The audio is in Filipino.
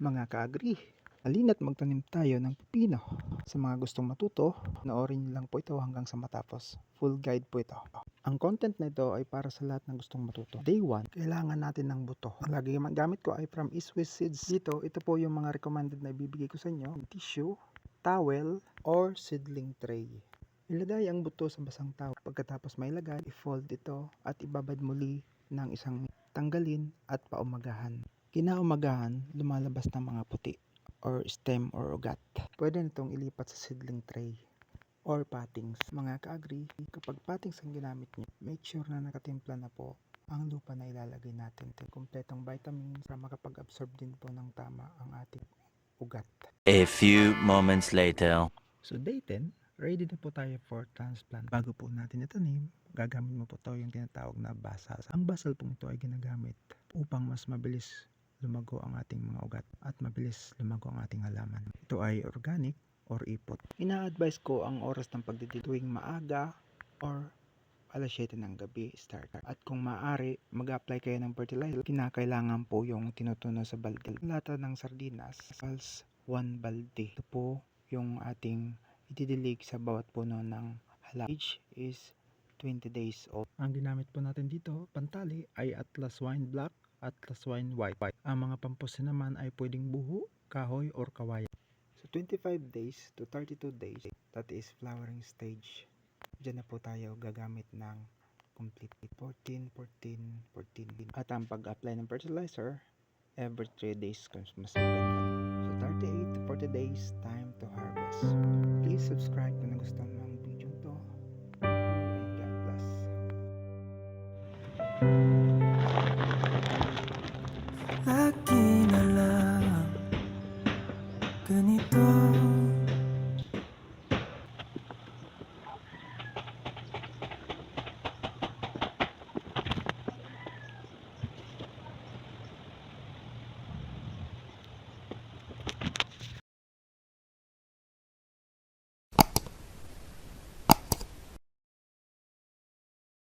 Mga kaagri, halina't magtanim tayo ng pipino. Sa mga gustong matuto, noorin lang po ito hanggang sa matapos. Full guide po ito. Ang content na ito ay para sa lahat ng gustong matuto. Day 1, kailangan natin ng buto. Ang lagi gamit ko ay from Iswiss Seeds. Dito, ito po yung mga recommended na ibibigay ko sa inyo. Tissue, towel, or seedling tray. Ilagay ang buto sa basang towel. Pagkatapos may lagay, i-fold ito at ibabad muli ng isang tanggalin at paumagahan. Kinaumagahan, lumalabas ng mga puti or stem or ugat. Pwede nitong ilipat sa seedling tray or pattings. Mga ka-agree, kapag pattings ang ginamit nyo, make sure na nakatimpla na po ang lupa na ilalagay natin. Kompletong vitamins para makapag-absorb din po ng tama ang ating ugat. A few moments later. So day 10, ready na po tayo for transplant. Bago po natin itanim, gagamit mo po ito yung tinatawag na basal. Ang basal pong ito ay ginagamit upang mas mabilis lumago ang ating mga ugat at mabilis lumago ang ating halaman. Ito ay organic or ipot. Ina-advise ko ang oras ng pagdidig tuwing maaga or alas 7 ng gabi start. At kung maaari, mag-apply kayo ng fertilizer. Kinakailangan po yung tinutuno sa balde. Lata ng sardinas, als 1 balde. Ito po yung ating itidilig sa bawat puno ng halaman. Age is 20 days old. Ang ginamit po natin dito, pantali, ay Atlas Wine Black, Atlas Wine White. Ang mga pampusin naman ay pwedeng buho, kahoy, or kawayan. So 25 days to 32 days, that is flowering stage. Diyan na po tayo gagamit ng complete 14, 14, 14. At ang pag-apply ng fertilizer, every 3 days mas maganda. So 38 to 40 days, time to harvest. Please subscribe Akin na lang. Ganito